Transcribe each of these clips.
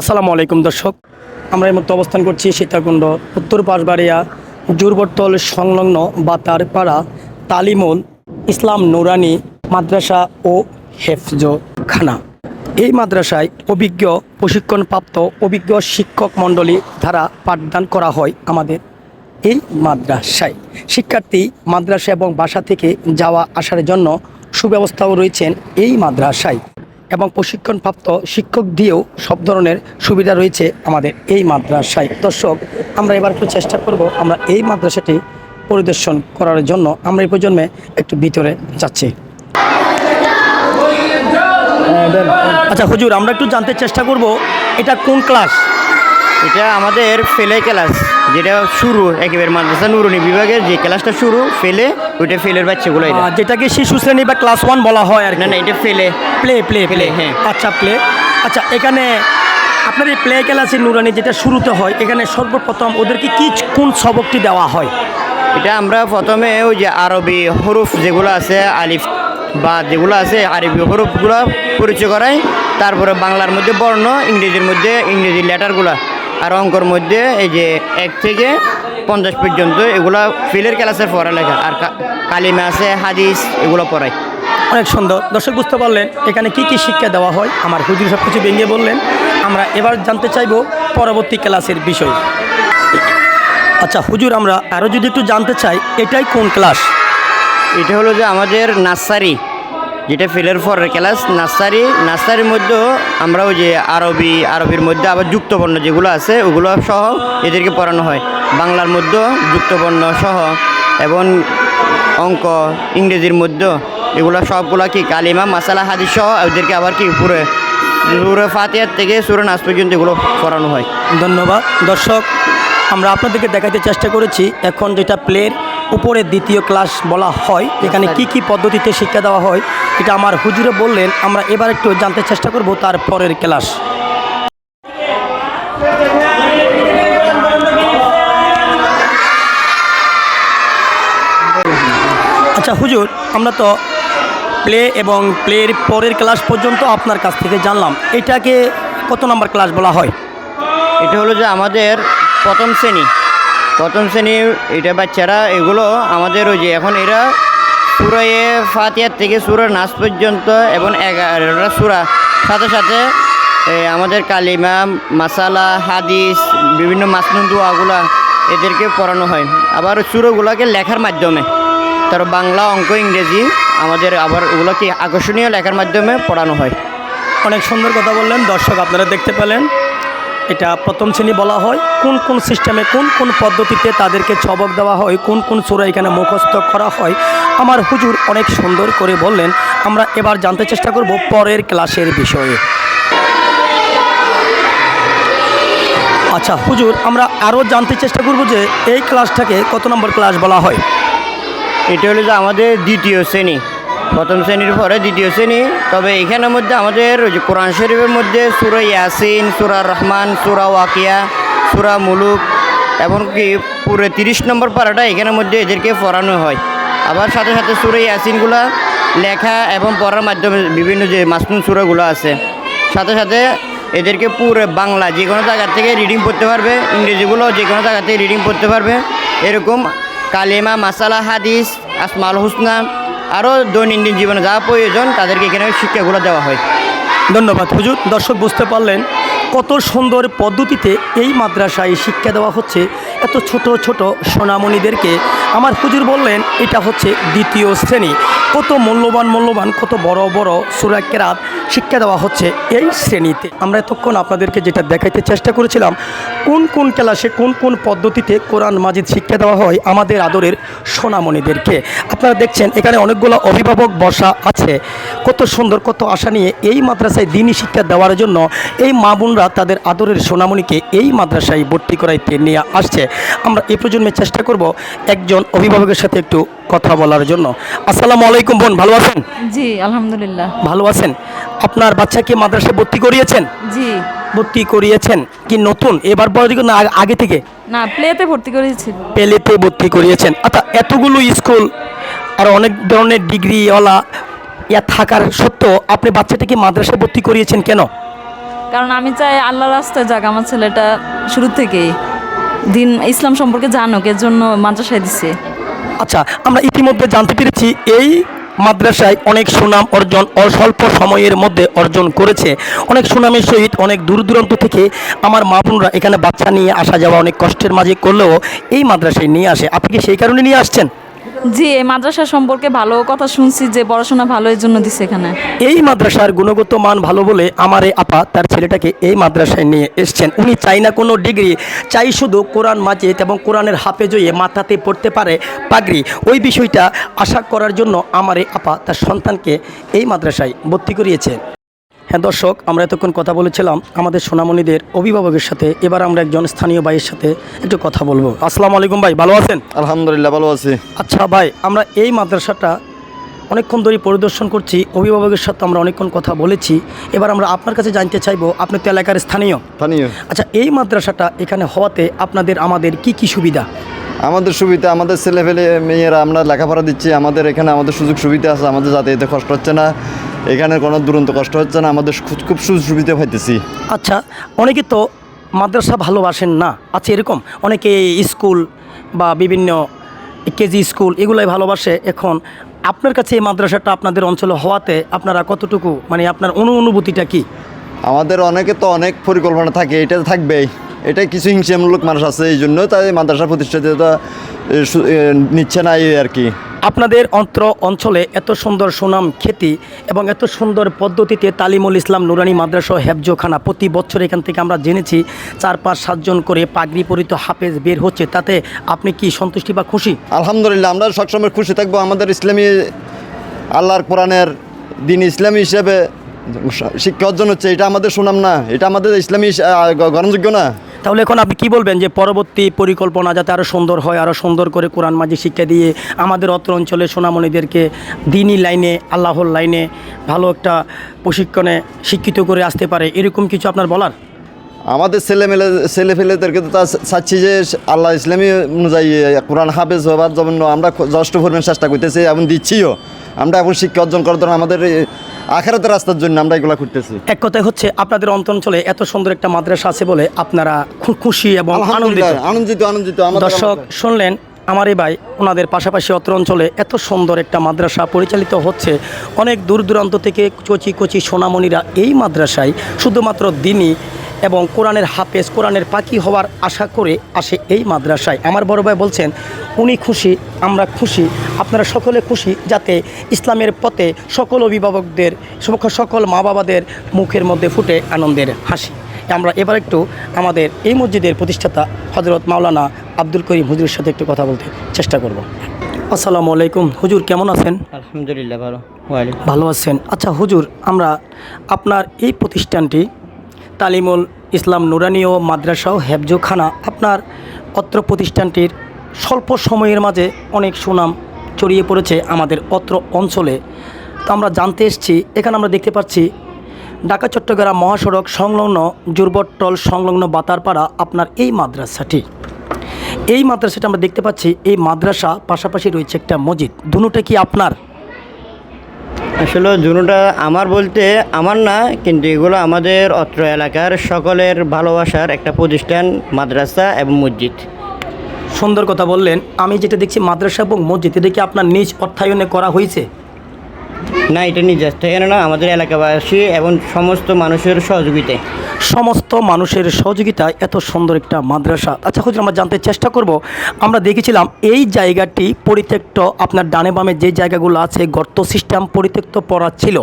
আসসালামু আলাইকুম দর্শক। আমরা এই মুহূর্তে অবস্থান করছি সীতাকুণ্ড, উত্তর পাশবাড়িয়া, জুরবট্টল সংলগ্ন বাতার পাড়া তালিমুল ইসলাম নুরানি মাদ্রাসা ও হেফজখানা। এই মাদ্রাসায় অভিজ্ঞ প্রশিক্ষণপ্রাপ্ত অভিজ্ঞ শিক্ষক মণ্ডলী দ্বারা পাঠদান করা হয় আমাদের এই মাদ্রাসায়। শিক্ষার্থী মাদ্রাসা এবং বাসা থেকে যাওয়া আসার জন্য সুব্যবস্থাও রয়েছেন এই মাদ্রাসায়। এবং প্রশিক্ষণপ্রাপ্ত শিক্ষক দিয়েও সব ধরনের সুবিধা রয়েছে আমাদের এই মাদ্রাসায়। দর্শক, আমরা এবার একটু চেষ্টা করব আমরা এই মাদ্রাসাটি পরিদর্শন করার জন্য। আমরা এই প্রজন্মে একটু ভিতরে যাচ্ছি। আচ্ছা হুজুর, আমরা একটু জানতে চেষ্টা করব, এটা কোন ক্লাস? এটা আমাদের ফেলে ক্লাস। যেটা শুরু একেবারে মাদ্রাসা নুরুনি বিভাগের যে ক্লাসটা শুরু ফেলে ওইটা ফেলের বাচ্চাগুলো যেটাকে শিশু শ্রেণি বা ক্লাস ওয়ান বলা হয় আর। না না এটা ফেলে। Play play play. হ্যাঁ। আচ্ছা প্লে। আচ্ছা এখানে আপনার এই প্লে ক্লাসের নুরানি যেটা শুরুতে হয় এখানে সর্বপ্রথম ওদেরকে কি কোন সবকটি দেওয়া হয়? এটা আমরা প্রথমে ওই যে আরবি হরুফ যেগুলো আছে আলিফ বা যেগুলো আছে আরবি হরুফগুলো পরিচয় করাই তারপরে বাংলার মধ্যে বর্ণ ইংরেজির মধ্যে ইংরেজি লেটারগুলো। আর অঙ্কর মধ্যে এই যে এক থেকে পঞ্চাশ পর্যন্ত এগুলো ফিলের ক্লাসের পড়ালেখা আর কালিমা আছে হাদিস এগুলো পড়াই অনেক সুন্দর। দর্শক বুঝতে পারলেন এখানে কি কি শিক্ষা দেওয়া হয়। আমার হুজুর সব কিছু ভেঙে বললেন। আমরা এবার জানতে চাইব পরবর্তী ক্লাসের বিষয়। আচ্ছা হুজুর আমরা আরও যদি একটু জানতে চাই এটাই কোন ক্লাস? এটা হলো যে আমাদের নার্সারি। যেটা ফেলের পরের ক্লাস নার্সারি নার্সারির মধ্যেও আমরা ওই যে আরবি আরবির মধ্যে আবার যুক্তবর্ণ যেগুলো আছে ওগুলো সহ এদেরকে পড়ানো হয়। বাংলার মধ্যেও যুক্তবর্ণ সহ এবং অঙ্ক ইংরেজির মধ্যেও এগুলো সবগুলো কি কালিমা মাসালা হাদিস সহ ওদেরকে আবার কি পুরো সুরে ফাতিয়ার থেকে সুরে নাচ পর্যন্ত এগুলো পড়ানো হয়। ধন্যবাদ। দর্শক আমরা আপনাদেরকে দেখাতে চেষ্টা করেছি এখন যেটা প্লের উপরে দ্বিতীয় ক্লাস বলা হয় এখানে কি কি পদ্ধতিতে শিক্ষা দেওয়া হয় এটা আমার হুজুরে বললেন, আমরা এবার একটু জানতে চেষ্টা করব তার পরের ক্লাস। আচ্ছা হুজুর, আমরা তো প্লে এবং প্লের পরের ক্লাস পর্যন্ত আপনার কাছ থেকে জানলাম। এটাকে কত নম্বর ক্লাস বলা হয়? এটা হলো যে আমাদের প্রথম শ্রেণি। প্রথম শ্রেণির এটা বাচ্চারা, এগুলো আমাদের ওই যে এখন এরা সুরায়ে ফাতিয়ার থেকে সুরা নাচ পর্যন্ত এবং এগারোটা সুরা। সাথে সাথে আমাদের কালিমা, মাসালা, হাদিস, বিভিন্ন মাসনুন দোয়াগুলা এদেরকে পড়ানো হয়। আবার সুরগুলোকে লেখার মাধ্যমে, তার বাংলা অঙ্ক ইংরেজি আমাদের আবার ওগুলোকে আকর্ষণীয় লেখার মাধ্যমে পড়ানো হয়। অনেক সুন্দর কথা বললেন, দর্শক আপনারা দেখতে পেলেন। এটা প্রথম শ্রেণি বলা হয়। কোন কোন সিস্টেমে কোন কোন পদ্ধতিতে তাদেরকে চবক দেওয়া হয়, কোন কোন সুরা এখানে মুখস্থ করা হয় আমার হুজুর অনেক সুন্দর করে বললেন, আমরা এবার জানতে চেষ্টা করব পরের ক্লাসের বিষয়ে। আচ্ছা হুজুর, আমরা আরও জানতে চেষ্টা করব যে এই ক্লাসটাকে কত নম্বর ক্লাস বলা হয়? এটা হলো যে আমাদের দ্বিতীয় শ্রেণি। প্রথম শ্রেণির পরে দ্বিতীয় শ্রেণি। তবে এখানের মধ্যে আমাদের কোরআন শরীফের মধ্যে সুরা ইয়াসিন, সুরা রহমান, সুরা ওয়াকিয়া, সুরা মুলুক, এমনকি পুরো তিরিশ নম্বর পাড়াটা এখানের মধ্যে এদেরকে পড়ানো হয়। আবার সাথে সাথে সুরা ইয়াসিনগুলা লেখা এবং পড়ার মাধ্যমে বিভিন্ন যে মাসনুন সুরাগুলো আছে। সাথে সাথে এদেরকে পুরো বাংলা যে কোনো জায়গা থেকে রিডিং পড়তে পারবে, ইংরেজিগুলো যে কোনো জায়গা থেকে রিডিং পড়তে পারবে। এরকম কালিমা, মাসালা, হাদিস, আসমাল হুসনা আরও দৈনন্দিন জীবনে যা প্রয়োজন তাদেরকে এখানে শিক্ষাগুলো দেওয়া হয়। ধন্যবাদ, হুজুর। দর্শক, বুঝতে পারলেন কত সুন্দর পদ্ধতিতে এই মাদ্রাসায় শিক্ষা দেওয়া হচ্ছে। এত ছোট ছোট সোনামণিদেরকে আমার হুজুর বললেন, এটা হচ্ছে দ্বিতীয় শ্রেণি। কত মূল্যবান মূল্যবান, কত বড় বড় সুরাকেরাত শিক্ষা দেওয়া হচ্ছে এই শ্রেণীতে। আমরা এতক্ষণ আপনাদেরকে যেটা দেখাইতে চেষ্টা করেছিলাম, কোন কোন ক্লাসে, কোন কোন পদ্ধতিতে কোরআন মাজিদ শিক্ষা দেওয়া হয় আমাদের আদরের সোনামণিদেরকে। আপনারা দেখছেন, এখানে অনেকগুলো অভিভাবক বসা আছে। কত সুন্দর, কত আশা নিয়ে এই মাদ্রাসায় দিনই শিক্ষা দেওয়ার জন্য এই মা বোনরা তাদের আদরের সোনামণিকে এই মাদ্রাসায় ভর্তি করাইতে নিয়ে আসছে। আমরা এই প্রজন্মে চেষ্টা করব একজন অভিভাবকের সাথে একটু কথা বলার জন্য। আসসালামু আলাইকুম বোন ভালো আছেন? জি আলহামদুলিল্লাহ। ভালো আছেন? আপনার বাচ্চাকে মাদ্রাসায় ভর্তি করিয়েছেন? জি। ভর্তি করিয়েছেন? কি নতুন? এবার বড় না আগে- থেকে? না প্লেতে ভর্তি করেছি। প্লেতে ভর্তি করিয়েছেন। আচ্ছা এতগুলো স্কুল আর অনেক ধরনের ডিগ্রিওয়ালা ইয়া থাকার সত্ত্বেও আপনি বাচ্চাটাকে মাদ্রাসায় ভর্তি করিয়েছেন কেন? কারণ আমি চাই আল্লাহ রাস্তায় যাক আমার ছেলেটা শুরু থেকেই। দিন ইসলাম সম্পর্কে জানুক, এর জন্য মাদ্রাসায় দিছে। আচ্ছা আমরা ইতিমধ্যে জানতে পেরেছি, এই মাদ্রাসায় অনেক সুনাম অর্জন অস্বল্প সময়ের মধ্যে অর্জন করেছে। অনেক সুনামের সহিত অনেক দূর দূরান্ত থেকে আমার মা বোনরা এখানে বাচ্চা নিয়ে আসা যাওয়া অনেক কষ্টের মাঝে করলেও এই মাদ্রাসায় নিয়ে আসে। আপনি কি সেই কারণে নিয়ে আসছেন? জি, এই মাদ্রাসা সম্পর্কে ভালো কথা শুনছি যে পড়াশোনা ভালো এর জন্য দিছে এখানে। এই মাদ্রাসার গুণগত মান ভালো বলে আমার এই আপা তার ছেলেটাকে এই মাদ্রাসায় নিয়ে এসছেন। উনি চাই না কোনো ডিগ্রি, চাই শুধু কোরআন মাজিদ এবং কোরআনের হাফেজ জয়ে মাথাতে পড়তে পারে পাগড়ি। ওই বিষয়টা আশা করার জন্য আমার এই আপা তার সন্তানকে এই মাদ্রাসায় ভর্তি করিয়েছে হ্যাঁ দর্শক আমরা এতক্ষণ কথা বলেছিলাম আমাদের সোনামণিদের অভিভাবকের সাথে। এবার আমরা একজন স্থানীয় ভাইয়ের সাথে একটু কথা বলব। আসসালামু আলাইকুম ভাই ভালো আছেন? আলহামদুলিল্লাহ ভালো আছি। আচ্ছা ভাই আমরা এই মাদ্রাসাটা অনেকক্ষণ ধরে পরিদর্শন করছি অভিভাবকের সাথে আমরা অনেকক্ষণ কথা বলেছি। এবার আমরা আপনার কাছে জানতে চাইব আপনি তো এলাকার স্থানীয়। স্থানীয়। আচ্ছা এই মাদ্রাসাটা এখানে হওয়াতে আপনাদের আমাদের কি কি সুবিধা? আমাদের সুবিধা আমাদের ছেলে ফেলে মেয়েরা আমরা লেখাপড়া দিচ্ছি আমাদের এখানে আমাদের সুযোগ সুবিধা আছে আমাদের যাতে এতে কষ্ট হচ্ছে না। এখানে কোনো দুরন্ত কষ্ট হচ্ছে না আমাদের খুব- খুব সুযোগ সুবিধা পাইতেছি। আচ্ছা অনেকে তো মাদ্রাসা ভালোবাসেন না। আচ্ছা এরকম? অনেকে স্কুল বা বিভিন্ন কেজি স্কুল এগুলাই ভালোবাসে এখন। আপনার কাছে এই মাদ্রাসাটা আপনাদের অঞ্চলে হওয়াতে আপনারা কতটুকু মানে আপনার অনু অনুভূতিটা কি? আমাদের অনেকে তো অনেক পরিকল্পনা থাকে এটা থাকবেই। এটা কিছু হিংসামূলক মানুষ আছে এই জন্য তাই মাদ্রাসা প্রতিষ্ঠাতে এ, নিচ্ছে না এই আর কি। আপনাদের অন্ত্র অঞ্চলে এত সুন্দর সুনাম, খ্যাতি এবং এত সুন্দর পদ্ধতিতে তালিমুল ইসলাম নুরানি মাদ্রাসা হেফজোখানা প্রতি বছর এখান থেকে আমরা জেনেছি চার, পাঁচ সাতজন করে পাগড়ি পরিত হাফেজ বের হচ্ছে। তাতে আপনি কি সন্তুষ্টি বা খুশি? আলহামদুলিল্লাহ, আমরা সবসময় খুশি থাকব। আমাদের ইসলামী, আল্লাহর কোরআনের দিন ইসলামী হিসেবে শিক্ষা অর্জন হচ্ছে এটা আমাদের সুনাম না এটা আমাদের ইসলামী গ্রহণযোগ্য না। তাহলে এখন আপনি কি বলবেন যে পরবর্তী পরিকল্পনা যাতে আরও সুন্দর হয় আরও সুন্দর করে কোরআন মাঝি শিক্ষা দিয়ে আমাদের অত্র অঞ্চলে সোনামণিদেরকে দিনই লাইনে আল্লাহর লাইনে ভালো একটা প্রশিক্ষণে শিক্ষিত করে আসতে পারে এরকম কিছু আপনার বলার? আমাদের ছেলে মেলে ছেলে ফেলেদেরকে তো তা চাচ্ছি যে আল্লাহ ইসলামী অনুযায়ী কোরআন হাফেজ হবার জন্য আমরা যষ্ট পরিমাণ চেষ্টা করতেছি এবং দিচ্ছিও। আমরা এখন শিক্ষা অর্জন করার জন্য আমাদের আখেরাতের রাস্তার জন্য আমরা এগুলো করতেছি। এক কথায় হচ্ছে আপনাদের অন্ত অঞ্চলে এত সুন্দর একটা মাদ্রাসা আছে বলে আপনারা খুব খুশি এবং আনন্দিত। আনন্দিত আনন্দিত আমাদের দর্শক শুনলেন আমার এই ভাই ওনাদের পাশাপাশি অত্র অঞ্চলে এত সুন্দর একটা মাদ্রাসা পরিচালিত হচ্ছে। অনেক দূর দূরান্ত থেকে কচি কচি সোনামণিরা এই মাদ্রাসায় শুধুমাত্র দিনই এবং কোরআনের হাফেজ কোরআনের পাখি হওয়ার আশা করে আসে এই মাদ্রাসায়। আমার বড় ভাই বলছেন উনি খুশি আমরা খুশি আপনারা সকলে খুশি যাতে ইসলামের পথে সকল অভিভাবকদের সকল- সকল মা বাবাদের মুখের মধ্যে ফুটে আনন্দের হাসি। আমরা এবার একটু আমাদের এই মসজিদের প্রতিষ্ঠাতা হজরত মাওলানা আব্দুল করিম হুজুরের সাথে একটু কথা বলতে চেষ্টা করব। আসসালামু আলাইকুম। হুজুর কেমন আছেন? আলহামদুলিল্লাহ ভালো। ভালো আছেন। আচ্ছা হুজুর আমরা আপনার এই প্রতিষ্ঠানটি তালিমুল ইসলাম নুরানি ও মাদ্রাসা ও হেফজোখানা। আপনার অত্র প্রতিষ্ঠানটির স্বল্প সময়ের মাঝে অনেক সুনাম ছড়িয়ে পড়েছে আমাদের অত্র অঞ্চলে। তো আমরা জানতে এসেছি, এখানে আমরা দেখতে পাচ্ছি, ঢাকা, চট্টগ্রাম মহাসড়ক সংলগ্ন জুরবট্টল সংলগ্ন বাতারপাড়া আপনার এই মাদ্রাসাটি। এই মাদ্রাসাটা আমরা দেখতে পাচ্ছি, এই মাদ্রাসা পাশাপাশি রয়েছে একটা মসজিদ। দুটোটা কি আপনার? আসলে জুনুটা আমার বলতে আমার না, কিন্তু এগুলো আমাদের অত্র এলাকার সকলের ভালোবাসার একটা প্রতিষ্ঠান, মাদ্রাসা এবং মসজিদ। সুন্দর কথা বললেন। আমি যেটা দেখছি মাদ্রাসা এবং মসজিদ এটা কি আপনার নিজ অর্থায়নে করা হয়েছে। না এটা নিজের থেকে না আমাদের এলাকাবাসী এবং সমস্ত মানুষের সহযোগিতায়। সমস্ত মানুষের সহযোগিতায় এত সুন্দর একটা মাদ্রাসা। আচ্ছা হুজুর আমরা জানতে চেষ্টা করব। আমরা দেখেছিলাম এই জায়গাটি পরিত্যক্ত আপনার ডানে বামে যে জায়গাগুলো আছে গর্ত সিস্টেম পরিত্যক্ত পড়া ছিল।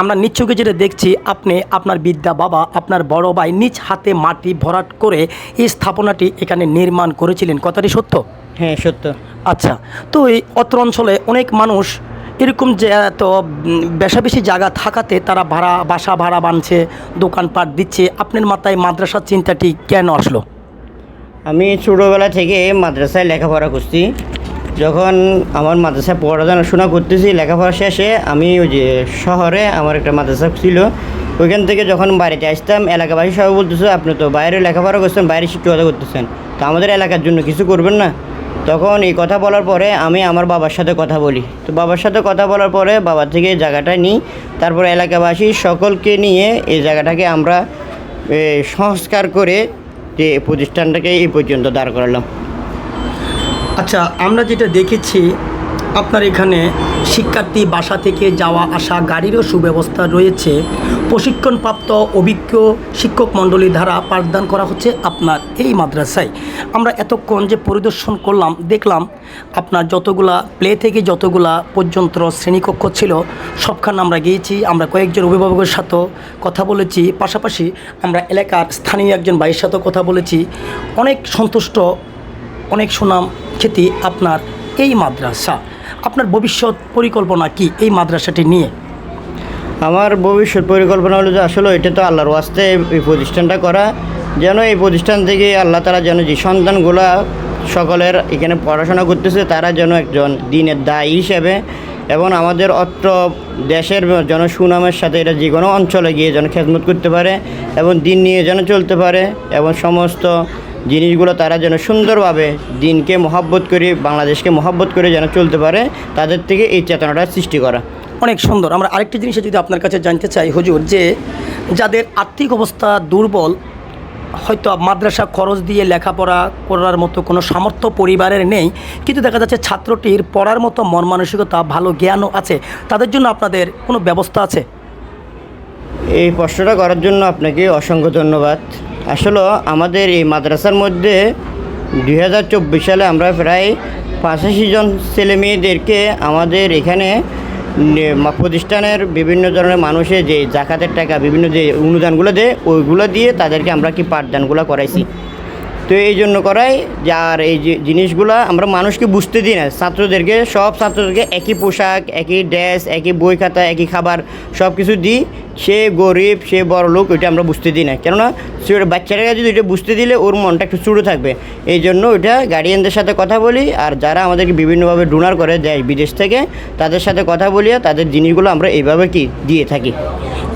আমরা নিচ্ছকে যেটা দেখছি আপনি আপনার বিদ্যা বাবা আপনার বড় ভাই নিজ হাতে মাটি ভরাট করে এই স্থাপনাটি এখানে নির্মাণ করেছিলেন। কথাটি সত্য? হ্যাঁ সত্য। আচ্ছা তো এই অত্র অঞ্চলে অনেক মানুষ এরকম যে উম, বেশা বেশি জায়গা থাকাতে তারা ভাড়া বাসা ভাড়া বানছে দোকানপাট দিচ্ছে। আপনার মাথায় মাদ্রাসার চিন্তাটি কেন আসলো? আমি ছোটোবেলা থেকে মাদ্রাসায় লেখাপড়া করছি। যখন আমার মাদ্রাসায় পড়াশোনা করতেছি লেখাপড়া শেষে আমি ওই যে শহরে আমার একটা মাদ্রাসা ছিল ওইখান থেকে যখন বাড়িতে আসতাম এলাকাবাসী সবাই বলতেছে আপনি তো বাইরে লেখাপড়া করছেন বাইরে শিক্ষকতা করতেছেন। তো আমাদের এলাকার জন্য কিছু করবেন না? তখন এই কথা বলার পরে আমি আমার বাবার সাথে কথা বলি। তো বাবার সাথে কথা বলার পরে বাবার থেকে জায়গাটা নিই তারপরে এলাকাবাসী সকলকে নিয়ে এই জায়গাটাকে আমরা সংস্কার করে যে প্রতিষ্ঠানটাকে এই পর্যন্ত দাঁড় করালাম। আচ্ছা আমরা যেটা দেখেছি আপনার এখানে শিক্ষার্থী বাসা থেকে যাওয়া আসা গাড়িরও সুব্যবস্থা রয়েছে। প্রশিক্ষণপ্রাপ্ত অভিজ্ঞ শিক্ষক মণ্ডলী দ্বারা পাঠদান করা হচ্ছে আপনার এই মাদ্রাসায়। আমরা এতক্ষণ যে পরিদর্শন করলাম, দেখলাম আপনার যতগুলা প্লে থেকে যতগুলা পর্যন্ত শ্রেণীকক্ষ ছিল, সবখানে আমরা গিয়েছি, আমরা কয়েকজন অভিভাবকের সাথেও কথা বলেছি। পাশাপাশি আমরা এলাকার স্থানীয় একজন ভাইয়ের সাথেও কথা বলেছি। অনেক সন্তুষ্ট, অনেক সুনাম খ্যাতি আপনার এই মাদ্রাসা। আপনার ভবিষ্যৎ পরিকল্পনা কি এই মাদ্রাসাটি নিয়ে? আমার ভবিষ্যৎ পরিকল্পনা হলো যে আসলে এটা তো আল্লাহর ওয়াস্তে এই প্রতিষ্ঠানটা করা, যেন এই প্রতিষ্ঠান থেকে আল্লাহ তারা যেন যে সন্তানগুলা সকলের এখানে পড়াশোনা করতেছে, তারা যেন একজন দিনের দায়ী হিসেবে এবং আমাদের অত্র দেশের যেন সুনামের সাথে এটা যে কোনো অঞ্চলে গিয়ে যেন খেদমত করতে পারে এবং দিন নিয়ে যেন চলতে পারে এবং সমস্ত জিনিসগুলো তারা যেন সুন্দরভাবে দিনকে মহাব্বত করে বাংলাদেশকে মহাব্বত করে যেন চলতে পারে তাদের থেকে এই চেতনাটা সৃষ্টি করা। অনেক সুন্দর। আমরা আরেকটি জিনিসে যদি আপনার কাছে জানতে চাই হুজুর যে যাদের আর্থিক অবস্থা দুর্বল হয়তো মাদ্রাসা খরচ দিয়ে লেখাপড়া করার মতো কোনো সামর্থ্য পরিবারের নেই কিন্তু দেখা যাচ্ছে ছাত্রটির পড়ার মতো মন মানসিকতা ভালো জ্ঞানও আছে তাদের জন্য আপনাদের কোনো ব্যবস্থা আছে? এই প্রশ্নটা করার জন্য আপনাকে অসংখ্য ধন্যবাদ। আসলে আমাদের এই মাদ্রাসার মধ্যে দু হাজার চব্বিশ সালে আমরা প্রায় পঁচাশি জন ছেলে মেয়েদেরকে আমাদের এখানে প্রতিষ্ঠানের বিভিন্ন ধরনের মানুষের যে জাকাতের টাকা, বিভিন্ন যে অনুদানগুলো দেয়, ওইগুলো দিয়ে তাদেরকে আমরা কি পাঠদানগুলো করাইছি। তো এই জন্য করাই যে আর এই যে জিনিসগুলো আমরা মানুষকে বুঝতে দিই না। ছাত্রদেরকে, সব ছাত্রদেরকে একই পোশাক, একই ড্রেস, একই বই খাতা, একই খাবার সব কিছু দিই। সে গরিব, সে বড় লোক, ওইটা আমরা বুঝতে দিই না। কেননা বাচ্চারা যদি ওইটা বুঝতে দিলে ওর মনটা একটু চুড়ো থাকবে। এই জন্য ওইটা গার্ডিয়ানদের সাথে কথা বলি, আর যারা আমাদেরকে বিভিন্নভাবে ডোনার করে দেয় বিদেশ থেকে, তাদের সাথে কথা বলিয়া তাদের জিনিসগুলো আমরা এইভাবে কি দিয়ে থাকি।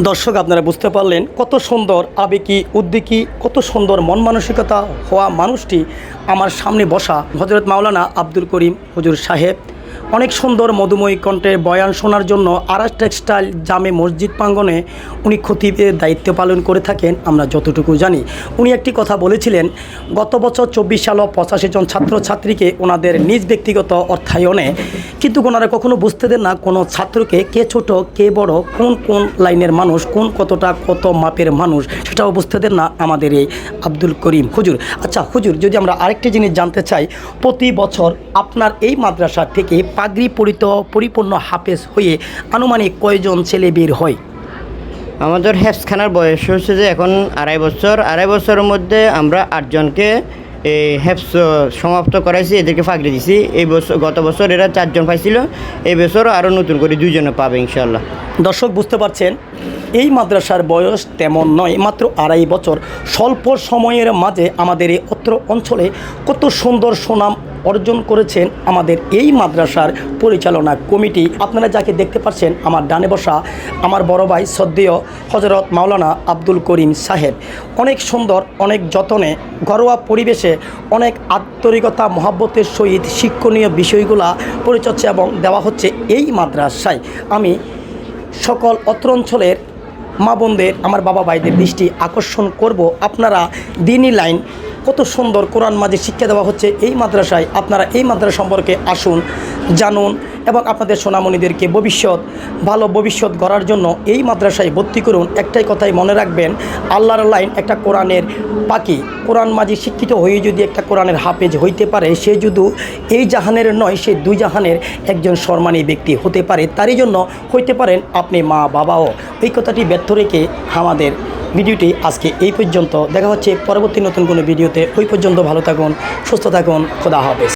দর্শক, আপনারা বুঝতে পারলেন কত সুন্দর আবেগী, উদ্বেগী, কত সুন্দর মন মানসিকতা হওয়া মানুষটি আমার সামনে বসা হজরত মাওলানা আব্দুল করিম হুজুর সাহেব। অনেক সুন্দর মধুময়ী কণ্ঠে বয়ান শোনার জন্য আরাস টেক্সটাইল জামে মসজিদ প্রাঙ্গনে উনি খতিবের দায়িত্ব পালন করে থাকেন, আমরা যতটুকু জানি। উনি একটি কথা বলেছিলেন, গত বছর চব্বিশ সাল পঁচাশি জন ছাত্রছাত্রীকে ওনাদের নিজ ব্যক্তিগত অর্থায়নে, কিন্তু ওনারা কখনো বুঝতে দেন না কোনো ছাত্রকে কে ছোট, কে বড়, কোন কোন লাইনের মানুষ, কোন কতটা কত মাপের মানুষ, সেটাও বুঝতে দেন না আমাদের এই আব্দুল করিম। হুজুর আচ্ছা হুজুর, যদি আমরা আরেকটি জিনিস জানতে চাই, প্রতি বছর আপনার এই মাদ্রাসা থেকে পাগড়ি পরিত পরিপূর্ণ হাফেজ হয়ে আনুমানিক কয়জন ছেলে বের হয়? আমাদের হেফসখানার বয়স হচ্ছে যে এখন আড়াই বছর। আড়াই বছরের মধ্যে আমরা আটজনকে এই হেফস সমাপ্ত করাইছি এদেরকে ফাঁকড়ে দিছি। এই বছর গত বছর এরা চারজন পাইছিল এই বছর আরও নতুন করে দুইজনে পাবে ইনশাল্লাহ দর্শক বুঝতে পারছেন? এই মাদ্রাসার বয়স তেমন নয় মাত্র আড়াই বছর। স্বল্প সময়ের মাঝে আমাদের এই অত্র অঞ্চলে কত সুন্দর সুনাম অর্জন করেছেন আমাদের এই মাদ্রাসার পরিচালনা কমিটি। আপনারা যাকে দেখতে পাচ্ছেন, আমার ডানে বসা আমার বড় ভাই সদ্যীয় হজরত মাওলানা আব্দুল করিম সাহেব। অনেক সুন্দর, অনেক যতনে, ঘরোয়া পরিবেশে অনেক আন্তরিকতা, মহাব্বতের সহিত শিক্ষণীয় বিষয়গুলা পরিচর্যা এবং দেওয়া হচ্ছে এই মাদ্রাসায়। আমি সকল অত্র অঞ্চলের মা বোনদের, আমার বাবা ভাইদের দৃষ্টি আকর্ষণ করব। আপনারা দিনই লাইন কত সুন্দর কোরআন মাঝে শিক্ষা দেওয়া হচ্ছে এই মাদ্রাসায়। আপনারা এই মাদ্রাসা সম্পর্কে আসুন, জানুন এবং আপনাদের সোনামণিদেরকে ভবিষ্যৎ, ভালো ভবিষ্যৎ গড়ার জন্য এই মাদ্রাসায় ভর্তি করুন। একটাই কথাই মনে রাখবেন, আল্লাহর লাইন একটা কোরআনের পাখি। কোরআন মাঝে শিক্ষিত হয়ে যদি একটা কোরআনের হাফেজ হইতে পারে, সে যদি এই জাহানের নয়, সে দুই জাহানের একজন সম্মানী ব্যক্তি হতে পারে। তারই জন্য হইতে পারেন আপনি মা বাবাও এই কথাটি ব্যর্থ রেখে আমাদের ভিডিওটি আজকে এই পর্যন্ত। দেখা হচ্ছে পরবর্তী নতুন কোনো ভিডিওতে। ওই পর্যন্ত ভালো থাকুন, সুস্থ থাকুন, খোদা হাফেজ।